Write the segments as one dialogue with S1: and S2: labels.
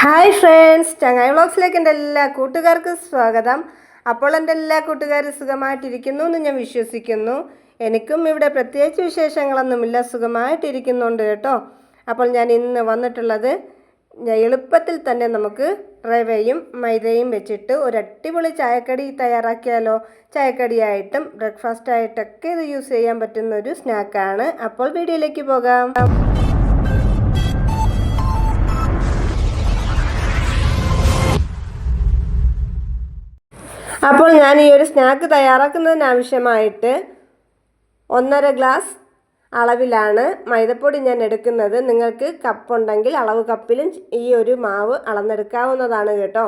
S1: Hi friends ചങ്ങായി വ്ളോഗ്സിലേക്ക് എന്റെ എല്ലാ കൂട്ടുകാർക്കും സ്വാഗതം. അപ്പോൾ എന്റെ എല്ലാ കൂട്ടുകാരും സുഖമായിട്ടിരിക്കുന്നു എന്ന് ഞാൻ വിശ്വസിക്കുന്നു. എനിക്കും ഇവിടെ പ്രത്യേകിച്ച് വിശേഷങ്ങളൊന്നുമില്ല സുഖമായിട്ടിരിക്കുന്നുണ്ട് കേട്ടോ. അപ്പോൾ ഞാൻ ഇന്ന് വന്നിട്ടുള്ളത് എളുപ്പത്തിൽ തന്നെ നമുക്ക് റവയും മൈദയും വെച്ചിട്ട് ഒരു അടിപൊളി ചായക്കടി തയ്യാറാക്കിയാലോ? ചായക്കടിയായിട്ടും ബ്രേക്ക്ഫാസ്റ്റ് ആയിട്ടൊക്കെ ഇത് യൂസ് ചെയ്യാൻ പറ്റുന്ന ഒരു സ്നാക്കാണ് അപ്പോൾ വീഡിയോയിലേക്ക് പോകാം. അപ്പോൾ ഞാൻ ഈ ഒരു സ്നാക്ക് തയ്യാറാക്കുന്നതിനാവശ്യമായിട്ട് ഒന്നര ഗ്ലാസ് അളവിലാണ് മൈദപ്പൊടി ഞാൻ എടുക്കുന്നത്. നിങ്ങൾക്ക് കപ്പുണ്ടെങ്കിൽ അളവ് കപ്പിലും ഈ ഒരു മാവ് അളന്നെടുക്കാവുന്നതാണ് കേട്ടോ.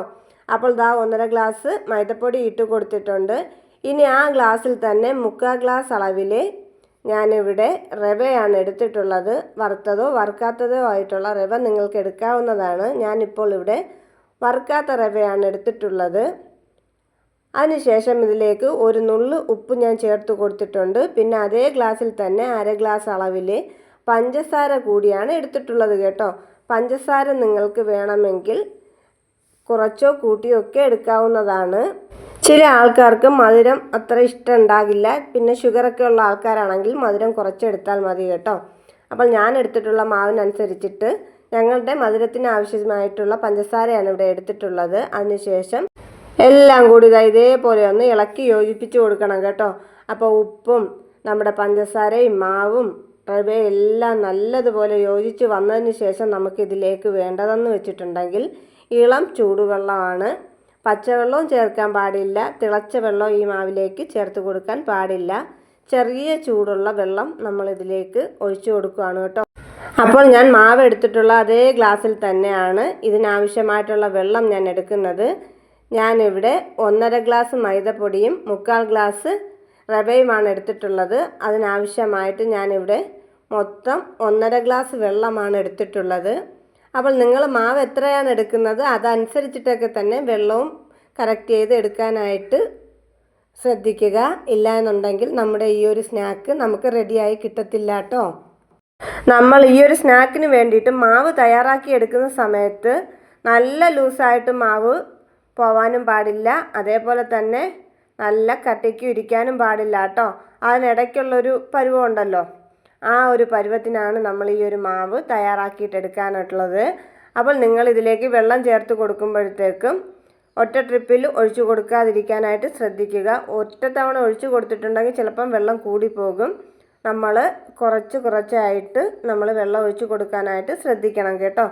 S1: അപ്പോൾ ദാ ഒന്നര ഗ്ലാസ് മൈദപ്പൊടി ഇട്ട് കൊടുത്തിട്ടുണ്ട്. ഇനി ആ ഗ്ലാസ്സിൽ തന്നെ മുക്കാൽ ഗ്ലാസ് അളവിൽ ഞാനിവിടെ റവയാണ് എടുത്തിട്ടുള്ളത്. വറുത്തതോ വറുക്കാത്തതോ ആയിട്ടുള്ള റവ നിങ്ങൾക്ക് എടുക്കാവുന്നതാണ്. ഞാനിപ്പോൾ ഇവിടെ വറുക്കാത്ത റവയാണ് എടുത്തിട്ടുള്ളത്. അതിനുശേഷം ഇതിലേക്ക് ഒരു നുള്ളു ഉപ്പ് ഞാൻ ചേർത്ത് കൊടുത്തിട്ടുണ്ട്. പിന്നെ അതേ ഗ്ലാസ്സിൽ തന്നെ അര ഗ്ലാസ് അളവിൽ പഞ്ചസാര കൂടിയാണ് എടുത്തിട്ടുള്ളത് കേട്ടോ. പഞ്ചസാര നിങ്ങൾക്ക് വേണമെങ്കിൽ കുറച്ചോ കൂട്ടിയോ ഒക്കെ എടുക്കാവുന്നതാണ്. ചില ആൾക്കാർക്ക് മധുരം അത്ര ഇഷ്ടം ഉണ്ടാകില്ല. പിന്നെ ഷുഗറൊക്കെ ഉള്ള ആൾക്കാരാണെങ്കിൽ മധുരം കുറച്ചെടുത്താൽ മതി കേട്ടോ. അപ്പോൾ ഞാൻ എടുത്തിട്ടുള്ള മാവിനനുസരിച്ചിട്ട് ഞങ്ങളുടെ മധുരത്തിന് ആവശ്യമായിട്ടുള്ള പഞ്ചസാരയാണ് ഇവിടെ എടുത്തിട്ടുള്ളത്. അതിനുശേഷം എല്ലാം കൂടി ഇതാ ഇതേപോലെ ഒന്ന് ഇളക്കി യോജിപ്പിച്ച് കൊടുക്കണം കേട്ടോ. അപ്പോൾ ഉപ്പും നമ്മുടെ പഞ്ചസാരയും മാവും റവയും എല്ലാം നല്ലതുപോലെ യോജിച്ച് വന്നതിന് ശേഷം നമുക്കിതിലേക്ക് വേണ്ടതെന്ന് വെച്ചിട്ടുണ്ടെങ്കിൽ ഇളം ചൂടുവെള്ളമാണ്. പച്ചവെള്ളവും ചേർക്കാൻ പാടില്ല. തിളച്ച വെള്ളം ഈ മാവിലേക്ക് ചേർത്ത് കൊടുക്കാൻ പാടില്ല. ചെറിയ ചൂടുള്ള വെള്ളം നമ്മൾ ഇതിലേക്ക് ഒഴിച്ചു കൊടുക്കുകയാണ് കേട്ടോ. അപ്പോൾ ഞാൻ മാവ് എടുത്തിട്ടുള്ള അതേ ഗ്ലാസ്സിൽ തന്നെയാണ് ഇതിനാവശ്യമായിട്ടുള്ള വെള്ളം ഞാൻ എടുക്കുന്നത്. ഞാനിവിടെ ഒന്നര ഗ്ലാസ് മൈദപ്പൊടിയും മുക്കാൽ ഗ്ലാസ് റവയുമാണ് എടുത്തിട്ടുള്ളത്. അതിനാവശ്യമായിട്ട് ഞാനിവിടെ മൊത്തം ഒന്നര ഗ്ലാസ് വെള്ളമാണ് എടുത്തിട്ടുള്ളത്. അപ്പോൾ നിങ്ങൾ മാവ് എത്രയാണ് എടുക്കുന്നത്? അതനുസരിച്ചിട്ടൊക്കെ തന്നെ വെള്ളവും കറക്റ്റ് ചെയ്ത് എടുക്കാനായിട്ട് ശ്രദ്ധിക്കുക. ഇല്ല എന്നുണ്ടെങ്കിൽ നമ്മുടെ ഈ ഒരു സ്നാക്ക് നമുക്ക് റെഡിയായി കിട്ടത്തില്ല കേട്ടോ നമ്മൾ ഈ ഒരു സ്നാക്കിന് വേണ്ടിയിട്ട് മാവ് തയ്യാറാക്കി എടുക്കുന്ന സമയത്ത് നല്ല ലൂസായിട്ട് മാവ് പോവാനും പാടില്ല. അതേപോലെ തന്നെ നല്ല കട്ടിക്ക് ഇരിക്കാനും പാടില്ല കേട്ടോ. അതിനിടയ്ക്കുള്ളൊരു പരുവം ഉണ്ടല്ലോ ആ ഒരു പരുവത്തിനാണ് നമ്മൾ ഈ ഒരു മാവ് തയ്യാറാക്കിയിട്ട് എടുക്കാനായിട്ടുള്ളത് അപ്പോൾ നിങ്ങൾ ഇതിലേക്ക് വെള്ളം ചേർത്ത് കൊടുക്കുമ്പോഴത്തേക്കും ഒറ്റ ട്രിപ്പിൽ ഒഴിച്ചു കൊടുക്കാതിരിക്കാനായിട്ട് ശ്രദ്ധിക്കുക. ഒറ്റ തവണ ഒഴിച്ചു കൊടുത്തിട്ടുണ്ടെങ്കിൽ ചിലപ്പം വെള്ളം കൂടിപ്പോകും. നമ്മൾ കുറച്ച് കുറച്ചായിട്ട് നമ്മൾ വെള്ളം ഒഴിച്ചു കൊടുക്കാനായിട്ട് ശ്രദ്ധിക്കണം കേട്ടോ.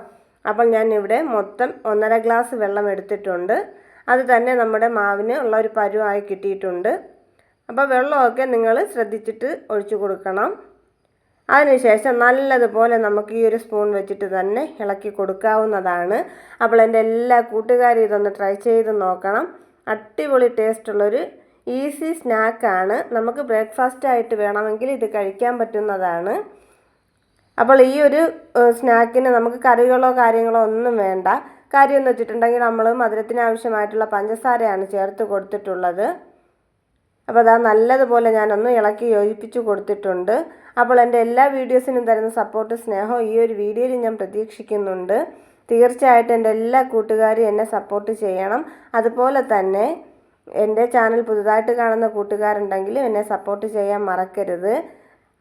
S1: അപ്പോൾ ഞാൻ ഇവിടെ മൊത്തം ഒന്നര ഗ്ലാസ് വെള്ളം എടുത്തിട്ടുണ്ട്. അത് തന്നെ നമ്മുടെ മാവിന് ഉള്ള ഒരു പരുവായി കിട്ടിയിട്ടുണ്ട്. അപ്പോൾ വെള്ളമൊക്കെ നിങ്ങൾ ശ്രദ്ധിച്ചിട്ട് ഒഴിച്ചു കൊടുക്കണം. അതിനുശേഷം നല്ലതുപോലെ നമുക്ക് ഈ ഒരു സ്പൂൺ വെച്ചിട്ട് തന്നെ ഇളക്കി കൊടുക്കാവുന്നതാണ്. അപ്പോൾ എന്റെ എല്ലാ കൂട്ടുകാരും ഇതൊന്ന് ട്രൈ ചെയ്ത് നോക്കണം. അടിപൊളി ടേസ്റ്റുള്ളൊരു ഈസി സ്നാക്കാണ്. നമുക്ക് ബ്രേക്ക്ഫാസ്റ്റ് ആയിട്ട് വേണമെങ്കിൽ ഇത് കഴിക്കാൻ പറ്റുന്നതാണ്. അപ്പോൾ ഈ ഒരു സ്നാക്കിന് നമുക്ക് കറികളോ കാര്യങ്ങളോ ഒന്നും വേണ്ട. കാര്യം എന്ന് വെച്ചിട്ടുണ്ടെങ്കിൽ നമ്മൾ മധുരത്തിന് ആവശ്യമായിട്ടുള്ള പഞ്ചസാരയാണ് ചേർത്ത് കൊടുത്തിട്ടുള്ളത്. അപ്പോൾ അതാ നല്ലതുപോലെ ഞാനൊന്ന് ഇളക്കി യോജിപ്പിച്ച് കൊടുത്തിട്ടുണ്ട്. അപ്പോൾ എന്റെ എല്ലാ വീഡിയോസിനും തരുന്ന സപ്പോർട്ട് സ്നേഹവും ഈ ഒരു വീഡിയോയിൽ ഞാൻ പ്രതീക്ഷിക്കുന്നുണ്ട്. തീർച്ചയായിട്ടും എന്റെ എല്ലാ കൂട്ടുകാരും എന്നെ സപ്പോർട്ട് ചെയ്യണം. അതുപോലെ തന്നെ എന്റെ ചാനൽ പുതുതായിട്ട് കാണുന്ന കൂട്ടുകാരുണ്ടെങ്കിലും എന്നെ സപ്പോർട്ട് ചെയ്യാൻ മറക്കരുത്.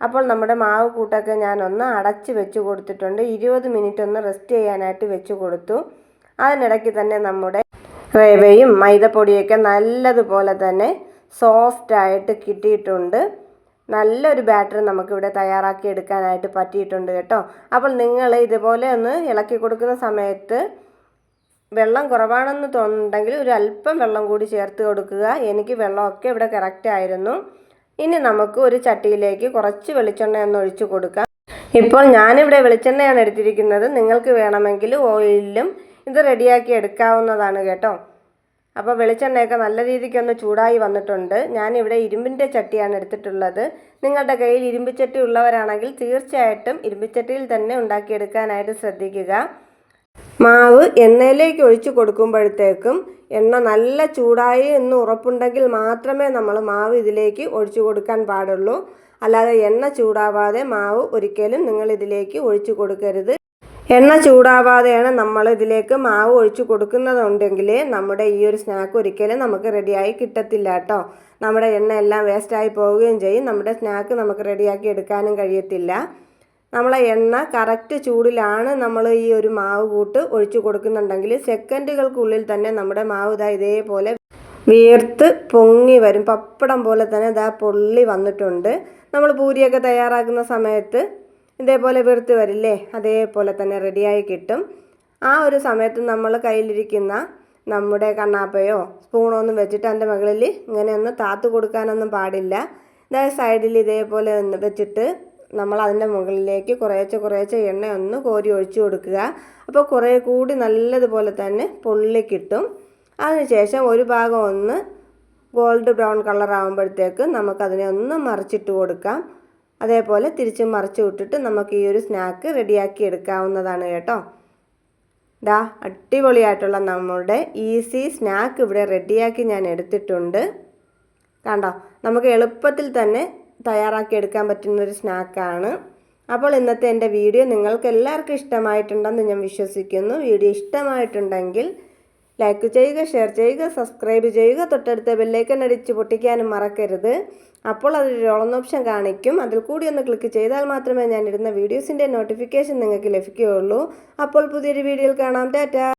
S1: അപ്പോൾ നമ്മുടെ മാവ് കൂട്ടൊക്കെ ഞാനൊന്ന് അടച്ച് വെച്ച് കൊടുത്തിട്ടുണ്ട്. ഇരുപത് മിനിറ്റ് ഒന്ന് റെസ്റ്റ് ചെയ്യാനായിട്ട് വെച്ച് കൊടുത്തു. അതിനിടയ്ക്ക് തന്നെ നമ്മുടെ റവയും മൈദപ്പൊടിയൊക്കെ നല്ലതുപോലെ തന്നെ സോഫ്റ്റായിട്ട് കിട്ടിയിട്ടുണ്ട്. നല്ലൊരു ബാറ്റർ നമുക്കിവിടെ തയ്യാറാക്കി എടുക്കാനായിട്ട് പറ്റിയിട്ടുണ്ട് കേട്ടോ. അപ്പോൾ നിങ്ങൾ ഇതുപോലെ ഒന്ന് ഇളക്കി കൊടുക്കുന്ന സമയത്ത് വെള്ളം കുറവാണെന്ന് തോന്നുന്നുണ്ടെങ്കിൽ ഒരു അല്പം വെള്ളം കൂടി ചേർത്ത് കൊടുക്കുക. എനിക്ക് വെള്ളമൊക്കെ ഇവിടെ കറക്റ്റ് ആയിരുന്നു. ഇനി നമുക്ക് ഒരു ചട്ടിയിലേക്ക് കുറച്ച് വെളിച്ചെണ്ണ ഒന്ന് ഒഴിച്ചു കൊടുക്കാം. ഇപ്പോൾ ഞാനിവിടെ വെളിച്ചെണ്ണയാണ് എടുത്തിരിക്കുന്നത്. നിങ്ങൾക്ക് വേണമെങ്കിൽ ഓയിലും ഇത് റെഡിയാക്കി എടുക്കാവുന്നതാണ് കേട്ടോ. അപ്പോൾ വെളിച്ചെണ്ണയൊക്കെ നല്ല രീതിക്കൊന്ന് ചൂടായി വന്നിട്ടുണ്ട്. ഞാനിവിടെ ഇരുമ്പിന്റെ ചട്ടിയാണ് എടുത്തിട്ടുള്ളത്. നിങ്ങളുടെ കയ്യിൽ ഇരുമ്പിച്ചട്ടി ഉള്ളവരാണെങ്കിൽ തീർച്ചയായിട്ടും ഇരുമ്പിച്ചട്ടിയിൽ തന്നെ ഉണ്ടാക്കിയെടുക്കാനായിട്ട് ശ്രദ്ധിക്കുക. മാവ് എണ്ണയിലേക്ക് ഒഴിച്ചു കൊടുക്കുമ്പോഴത്തേക്കും എണ്ണ നല്ല ചൂടായി എന്ന് ഉറപ്പുണ്ടെങ്കിൽ മാത്രമേ നമ്മൾ മാവ് ഇതിലേക്ക് ഒഴിച്ചു കൊടുക്കാൻ പാടുള്ളൂ. അല്ലാതെ എണ്ണ ചൂടാവാതെ മാവ് ഒരിക്കലും നിങ്ങൾ ഇതിലേക്ക് ഒഴിച്ചു കൊടുക്കരുത്. എണ്ണ ചൂടാവാതെയാണ് നമ്മൾ ഇതിലേക്ക് മാവ് ഒഴിച്ചു കൊടുക്കുന്നതുണ്ടെങ്കിൽ നമ്മുടെ ഈ ഒരു സ്നാക്ക് ഒരിക്കലും നമുക്ക് റെഡിയായി കിട്ടത്തില്ല കേട്ടോ. നമ്മുടെ എണ്ണ എല്ലാം വേസ്റ്റായി പോവുകയും ചെയ്യും. നമ്മുടെ സ്നാക്ക് നമുക്ക് റെഡിയാക്കി എടുക്കാനും കഴിയത്തില്ല. നമ്മളെ എണ്ണ കറക്റ്റ് ചൂടിലാണ് നമ്മൾ ഈ ഒരു മാവ് കൂട്ട് ഒഴിച്ചു കൊടുക്കുന്നുണ്ടെങ്കിൽ സെക്കൻഡുകൾക്കുള്ളിൽ തന്നെ നമ്മുടെ മാവ് ഇതാ ഇതേപോലെ വീർത്ത് പൊങ്ങി വരും. പപ്പടം പോലെ തന്നെ ഇതാ പൊള്ളി വന്നിട്ടുണ്ട്. നമ്മൾ പൂരിയൊക്കെ തയ്യാറാക്കുന്ന സമയത്ത് ഇതേപോലെ വീർത്ത് വരില്ലേ? അതേപോലെ തന്നെ റെഡിയായി കിട്ടും. ആ ഒരു സമയത്ത് നമ്മൾ കയ്യിലിരിക്കുന്ന നമ്മുടെ കണ്ണാപ്പയോ സ്പൂണോ ഒന്നും വെച്ചിട്ട് എന്റെ മകളിൽ ഇങ്ങനെ ഒന്ന് താത്ത് കൊടുക്കാനൊന്നും പാടില്ല. ഇതായ സൈഡിൽ ഇതേപോലെ വെച്ചിട്ട് നമ്മൾ അതിന്റെ മുകളിലേക്ക് കുറേശ്ശെ കുറേശ്ശെ എണ്ണ ഒന്ന് കോരി ഒഴിച്ചു കൊടുക്കുക. അപ്പോൾ കുറേ കൂടി നല്ലതുപോലെ തന്നെ പൊള്ളി കിട്ടും. അതിനുശേഷം ഒരു ഭാഗം ഒന്ന് ഗോൾഡ് ബ്രൗൺ കളർ ആകുമ്പോഴത്തേക്ക് നമുക്കതിനെ ഒന്ന് മറിച്ചിട്ട് കൊടുക്കാം. അതേപോലെ തിരിച്ച് മറിച്ച് വിട്ടിട്ട് നമുക്ക് ഈ ഒരു സ്നാക്ക് റെഡിയാക്കി എടുക്കാവുന്നതാണ് കേട്ടോ. ദാ അടിപൊളിയായിട്ടുള്ള നമ്മുടെ ഈസി സ്നാക്ക് ഇവിടെ റെഡിയാക്കി ഞാൻ എടുത്തിട്ടുണ്ട്. കണ്ടോ? നമുക്ക് എളുപ്പത്തിൽ തന്നെ തയ്യാറാക്കി എടുക്കാൻ പറ്റുന്ന ഒരു സ്നാക്കാണ്. അപ്പോൾ ഇന്നത്തെ എന്റെ വീഡിയോ നിങ്ങൾക്ക് എല്ലാവർക്കും ഇഷ്ടമായിട്ടുണ്ടെന്ന് ഞാൻ വിശ്വസിക്കുന്നു. വീഡിയോ ഇഷ്ടമായിട്ടുണ്ടെങ്കിൽ ലൈക്ക് ചെയ്യുക ഷെയർ ചെയ്യുക സബ്സ്ക്രൈബ് ചെയ്യുക തൊട്ടടുത്ത ബെല്ലൈക്കൻ അടിച്ച് പൊട്ടിക്കാനും മറക്കരുത്. അപ്പോൾ അതൊരു ഓൺ ഓപ്ഷൻ കാണിക്കും. അതിൽ കൂടി ഒന്ന് ക്ലിക്ക് ചെയ്താൽ മാത്രമേ ഞാൻ ഇടുന്ന വീഡിയോസിന്റെ നോട്ടിഫിക്കേഷൻ നിങ്ങൾക്ക് ലഭിക്കുകയുള്ളൂ. അപ്പോൾ പുതിയൊരു വീഡിയോയിൽ കാണാം. ടാറ്റ!